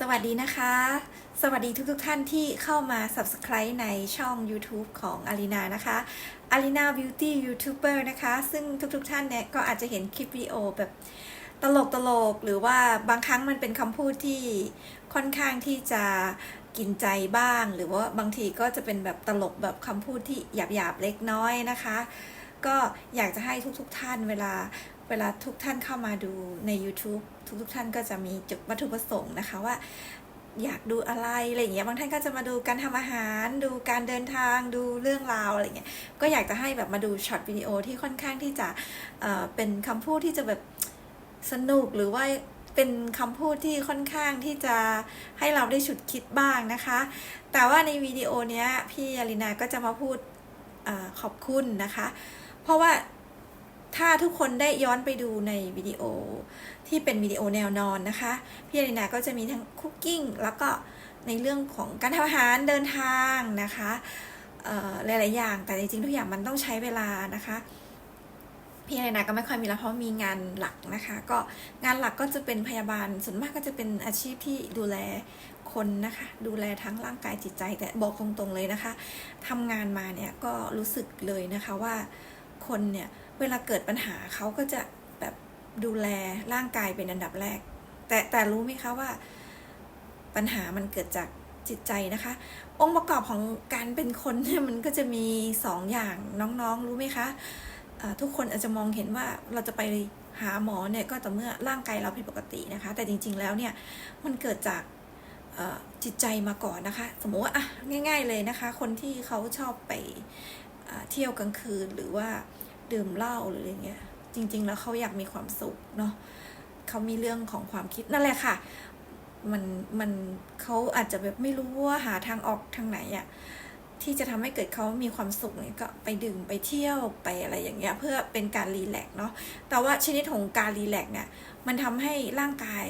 สวัสดีนะคะ สวัสดีทุกๆทท่านที่เข้ามา Subscribe ในช่อง YouTube ของอารีนานะคะอารีนา Beauty YouTuber นะคะ ซึ่งทุกๆทท่านเนี่ยก็อาจจะเห็นคลิปวิดีโอแบบตลกตลกหรือว่าบางครั้งมันเป็นคำพูดที่ค่อนข้างที่จะกินใจบ้าง หรือว่าบางทีก็จะเป็นแบบตลกแบบคำพูดที่หยาบๆเล็กน้อยนะคะ ก็อยากจะให้ทุกๆทท่านเวลา เวลาทุกท่านเข้ามาดูใน YouTube ทุกๆท่านก็จะมีจุดวัตถุประสงค์นะคะว่าอยากดูอะไรอะไรอย่างเงี้ยบางท่านก็จะมาดูการทำอาหาร ดูการเดินทางดูเรื่องราวอะไรเงี้ยก็อยากจะให้แบบมาดูช็อตวิดีโอที่ค่อนข้างที่จะเเป็นคำพูดที่จะแบบสนุกหรือว่าเป็นคำพูดที่ค่อนข้างที่จะให้เราได้ฉุดคิดบ้างนะคะ แต่ว่าในวิดีโอเนี้ยพี่อารินาก็จะมาพูดอขอบคุณนะคะ เพราะว่า ถ้าทุกคนได้ย้อนไปดูในวิดีโอที่เป็นวิดีโอแนวนอนนะคะ พี่อารินาก็จะมีทั้งคุกกิ้งแล้วก็ในเรื่องของการทำอาหารเดินทางนะคะเอ่อหลายๆอย่าง แต่จริงๆทุกอย่างมันต้องใช้เวลานะคะพี่อารินาก็ไม่ค่อยมีแล้วเพราะมีงานหลักนะคะ ก็งานหลักก็จะเป็นพยาบาลส่วนมากก็จะเป็นอาชีพที่ดูแลคนนะคะดูแลทั้งร่างกายจิตใจ แต่บอกตรงๆเลยนะคะทำงานมาเนี่ยก็รู้สึกเลยนะคะว่าคนเนี่ย เวลาเกิดปัญหาเขาก็จะแบบดูแลร่างกายเป็นอันดับแรก แต่แต่รู้ไหมคะว่าปัญหามันเกิดจากจิตใจนะคะ องค์ประกอบของการเป็นคนเนี่ยมันก็จะมีสองอย่างน้องๆ รู้ไหมคะทุกคนอาจจะมองเห็นว่าเราจะไปหาหมอเนี่ยก็ต่อเมื่อร่างกายเราผิดปกตินะคะ แต่จริงๆแล้วเนี่ยมันเกิดจากจิตใจมาก่อนนะคะ สมมติว่าอะง่าย ๆเลยนะคะ คนที่เขาชอบไปเที่ยวกลางคืนหรือว่า ดื่มเหล้าหรืออะไรเงี้ย จริง ๆ แล้วเขาอยากมีความสุขเนาะเขามีเรื่องของความคิดนั่นแหละค่ะ มันมันเขาอาจจะแบบไม่รู้ว่าหาทางออกทางไหนอะที่จะทำให้เกิดเขามีความสุขเนี่ยก็ไปดื่มไปเที่ยวไปอะไรอย่างเงี้ยเพื่อเป็นการรีแลกซ์เนาะแต่ว่าชนิดของการรีแลกซ์เนี่ยมันทำให้ร่างกาย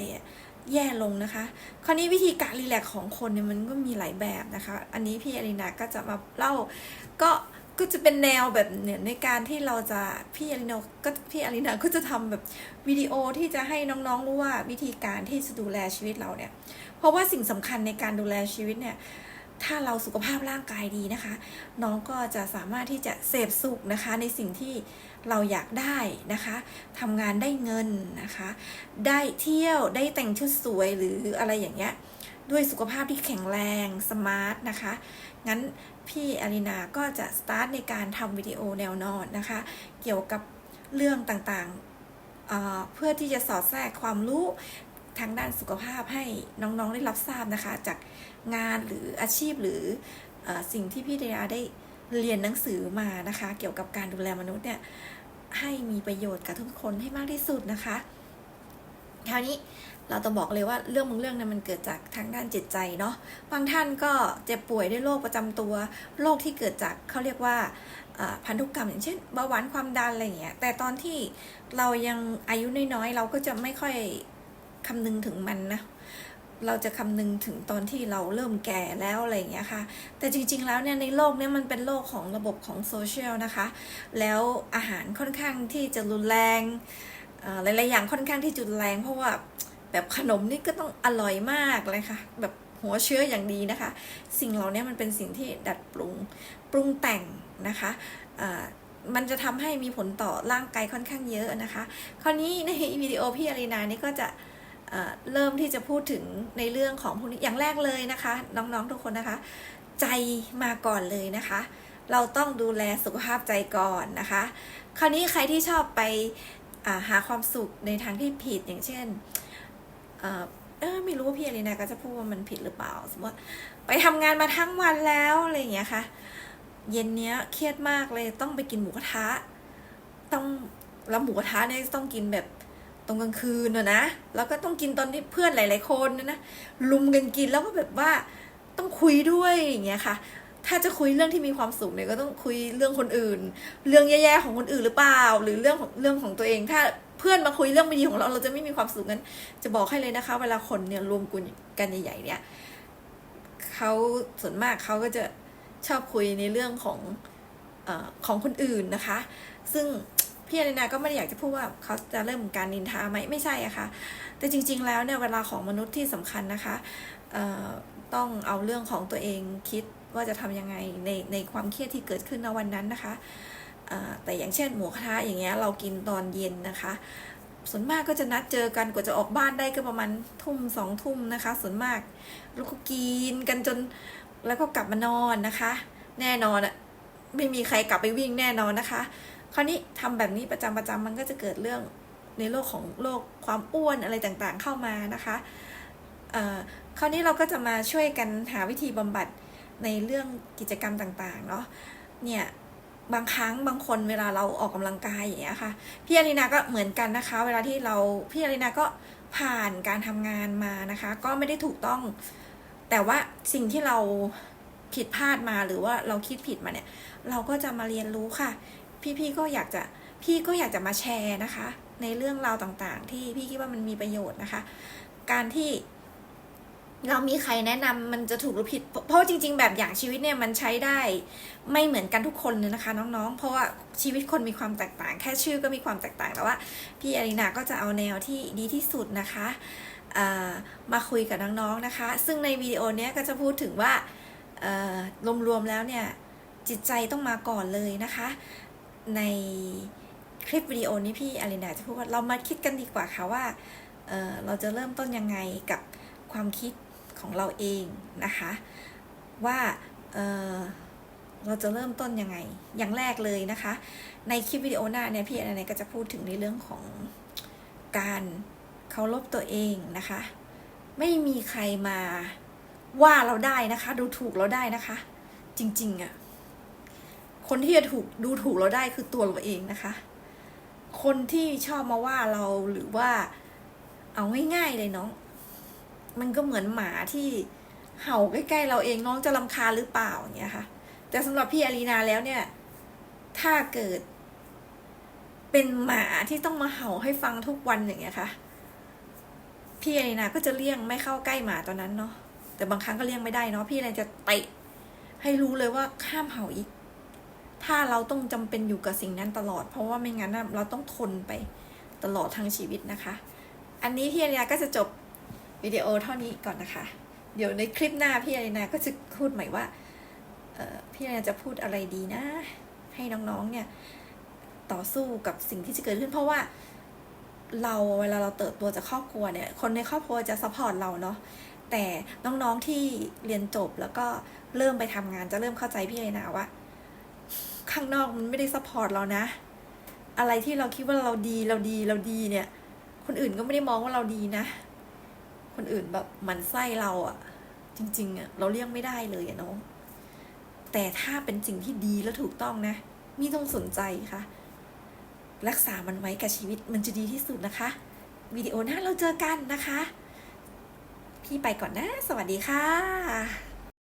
แย่ลงนะคะ คราวนี้วิธีการรีแลกซ์ของคนเนี่ยมันก็มีหลายแบบนะคะ อันนี้พี่อรินาก็จะมาเล่าก็ ก็จะเป็นแนวแบบเนี่ยในการที่เราจะพี่อรินาก็พี่อรินาก็จะทำแบบวิดีโอที่จะให้น้องๆรู้ว่าวิธีการที่จะดูแลชีวิตเราเนี่ย เพราะว่าสิ่งสำคัญในการดูแลชีวิตเนี่ย ถ้าเราสุขภาพร่างกายดีนะคะ น้องก็จะสามารถที่จะเสพสุขนะคะ ในสิ่งที่เราอยากได้นะคะทำงานได้เงินนะคะ ได้เที่ยวได้แต่งชุดสวยหรืออะไรอย่างเงี้ยด้วยสุขภาพที่แข็งแรงสมาร์ทนะคะ งั้น พี่อารินาก็จะสตาร์ทในการทำวิดีโอแนวนอนนะคะ เกี่ยวกับเรื่องต่างๆเเพื่อที่จะสอดแทรกความรู้ทางด้านสุขภาพให้น้องๆได้รับทราบนะคะ จากงานหรืออาชีพหรือเออสิ่งที่พี่เดียได้เรียนหนังสือมานะคะ เกี่ยวกับการดูแลมนุษย์เนี่ยให้มีประโยชน์กับทุกคนให้มากที่สุดนะคะ คราวนี้เราต้องบอกเลยว่าเรื่องบางเรื่องเนี่ยมันเกิดจากทางด้านจิตใจเนาะบางท่านก็เจ็บป่วยด้วยโรคประจำตัวโรคที่เกิดจากเขาเรียกว่าพันธุกรรมอย่างเช่นเบาหวานความดันอะไรอย่างเงี้ยแต่ตอนที่เรายังอายุน้อยๆเราก็จะไม่ค่อยคำนึงถึงมันนะเราจะคำนึงถึงตอนที่เราเริ่มแก่แล้วอะไรอย่างเงี้ยค่ะ แต่จริงๆ แล้วเนี่ยในโลกเนี้มันเป็นโลกของระบบของโซเชียลนะคะ แล้วอาหารค่อนข้างที่จะรุนแรง หลายๆอย่างค่อนข้างที่จะรุนแรงเพราะว่าแบบขนมนี่ก็ต้องอร่อยมากเลยค่ะ แบบหัวเชื้ออย่างดีนะคะ สิ่งเหล่านี้มันเป็นสิ่งที่ดัดปรุงปรุงแต่งนะคะมันจะทำให้มีผลต่อร่างกายค่อนข้างเยอะนะคะ คราวนี้ในวิดีโอพี่อารีนานี่ก็จะเเริ่มที่จะพูดถึงในเรื่องของพวกนี้อย่างแรกเลยนะคะ น้องๆทุกคนนะคะ ใจมาก่อนเลยนะคะ เราต้องดูแลสุขภาพใจก่อนนะคะ คราวนี้ใครที่ชอบไป หาความสุขในทางที่ผิดอย่างเช่นเออไม่รู้ว่าพี่อารีนาก็จะพูดว่ามันผิดหรือเปล่า สมมติว่าไปทำงานมาทั้งวันแล้วอะไรอย่างเงี้ยค่ะ เย็นเนี้ยเครียดมากเลยต้องไปกินหมูกระทะ ต้องแล้วหมูกระทะเนี่ยต้องกินแบบตรงกลางคืนนะนะ แล้วก็ต้องกินตอนที่เพื่อนหลาย ๆ คนนะนะลุมกันกินแล้วก็แบบว่าต้องคุยด้วยอย่างเงี้ยค่ะ ถ้าจะคุยเรื่องที่มีความสุขเนี่ยก็ต้องคุยเรื่องคนอื่น เรื่องแย่ๆของคนอื่นหรือเปล่า หรือเรื่องของเรื่องของตัวเอง ถ้าเพื่อนมาคุยเรื่องไม่ดีของเราเราจะไม่มีความสุขงั้น จะบอกให้เลยนะคะ เวลาคนเนี่ยรวมกลุ่มกันใหญ่ๆเนี่ยเขาส่วนมากเขาก็จะชอบคุยในเรื่องของอของคนอื่นนะคะ ซึ่งพี่อารินาก็ไม่ได้อยากจะพูดว่าเขาจะเริ่มการนินทาไหมไม่ใช่อะค่ะ แต่จริง ๆ แล้วเนี่ยเวลาของมนุษย์ที่สำคัญนะคะต้องเอาเรื่องของตัวเองคิด ว่าจะทำยังไงในในความเครียดที่เกิดขึ้นในวันนั้นนะคะแต่อย่างเช่นหมูกระทะอย่างเงี้ยเรากินตอนเย็นนะคะ ส่วนมากก็จะนัดเจอกันกว่าจะออกบ้านได้ก็ประมาณทุ่มสองทุ่มนะคะ ส่วนมากลูกก็กินกันจนแล้วก็กลับมานอนนะคะ แน่นอนอะไม่มีใครกลับไปวิ่งแน่นอนนะคะ คราวนี้ทำแบบนี้ประจำประจำมันก็จะเกิดเรื่องในโลกของโลกความอ้วนอะไรต่างๆเข้ามานะคะคราวนี้เราก็จะมาช่วยกันหาวิธีบำบัด ในเรื่องกิจกรรมต่างๆเนาะเนี่ยบางครั้งบางคนเวลาเราออกกำลังกายอย่างเงี้ยค่ะพี่อารีนาก็เหมือนกันนะคะ เวลาที่เราพี่อารีนาก็ผ่านการทำงานมานะคะ ก็ไม่ได้ถูกต้อง แต่ว่าสิ่งที่เราผิดพลาดมาหรือว่าเราคิดผิดมาเนี่ย เราก็จะมาเรียนรู้ค่ะ พี่ๆก็อยากจะพี่ก็อยากจะมาแชร์นะคะ ในเรื่องราวต่างๆ ที่พี่คิดว่ามันมีประโยชน์นะคะ การที่ เรามีใครแนะนำมันจะถูกหรือผิด เพราะจริง ๆ แบบอย่างชีวิตเนี่ยมันใช้ได้ไม่เหมือนกันทุกคนเลยนะคะ น้องๆ เพราะว่าชีวิตคนมีความแตกต่าง แค่ชื่อก็มีความแตกต่างแต่ว่าพี่อารีนาก็จะเอาแนวที่ดีที่สุดนะคะมาคุยกับน้องๆนะคะ ซึ่งในวิดีโอเนี้ยก็จะพูดถึงว่ารวมๆแล้วเนี่ยจิตใจต้องมาก่อนเลยนะคะ ในคลิปวิดีโอนี้พี่อารินาจะพูดว่าเรามาคิดกันดีกว่าค่ะว่าเเราจะเริ่มต้นยังไงกับความคิด ของเราเองนะคะ ว่าเเราจะเริ่มต้นยังไง อย่างแรกเลยนะคะ ในคลิปวิดีโอหน้าเนี่ยพี่อารินก็จะพูดถึงในเรื่องของการเคารพตัวเองนะคะ ไม่มีใครมาว่าเราได้นะคะ ดูถูกเราได้นะคะ จริงๆอะคนที่จะถูกดูถูกเราได้คือตัวเราเองนะคะ คนที่ชอบมาว่าเราหรือว่าเอาง่ายๆเลยน้อง มันก็เหมือนหมาที่เห่าใกล้ๆเราเองน้องจะรำคาหรือเปล่าอย่างเงี้ยค่ะ แต่สำหรับพี่อารีนาแล้วเนี่ย ถ้าเกิด เป็นหมาที่ต้องมาเห่าให้ฟังทุกวันอย่างเงี้ยค่ะ พี่อารีนาก็จะเลี่ยงไม่เข้าใกล้หมาตอนนั้นเนาะแต่บางครั้งก็เลี่ยงไม่ได้เนาะพี่อารีนาจะเตะให้รู้เลยว่าห้ามเห่าอีก ถ้าเราต้องจำเป็นอยู่กับสิ่งนั้นตลอด เพราะว่าไม่งั้นเราต้องทนไปตลอดทั้งชีวิตนะคะ อันนี้พี่อารีนาก็จะจบ วิดีโอเท่านี้ก่อนนะคะ เดี๋ยวในคลิปหน้าพี่อารีนาก็จะพูดใหม่ว่าพี่อารีนาจะพูดอะไรดีนะ ให้น้องๆเนี่ยต่อสู้กับสิ่งที่จะเกิดขึ้น เพราะว่าเราเวลาเราเติบโตจากครอบครัวเนี่ย คนในครอบครัวจะซัพพอร์ตเราเนาะแต่น้องๆที่เรียนจบแล้วก็เริ่มไปทำงานจะเริ่มเข้าใจพี่อารีนาว่า ข้างนอกมันไม่ได้ซัพพอร์ตเรานะ อะไรที่เราคิดว่าเราดีเราดีเราดีเนี่ย คนอื่นก็ไม่ได้มองว่าเราดีนะ คนอื่นแบบมันไส้เราอะจริง ๆอะเราเลี่ยงไม่ได้เลยอะน้องแต่ถ้าเป็นสิ่งที่ดีและถูกต้องนะไมีต้องสนใจค่ะ รักษามันไว้กับชีวิตมันจะดีที่สุดนะคะวิดีโอหน้าเราเจอกันนะคะ พี่ไปก่อนนะ สวัสดีค่ะ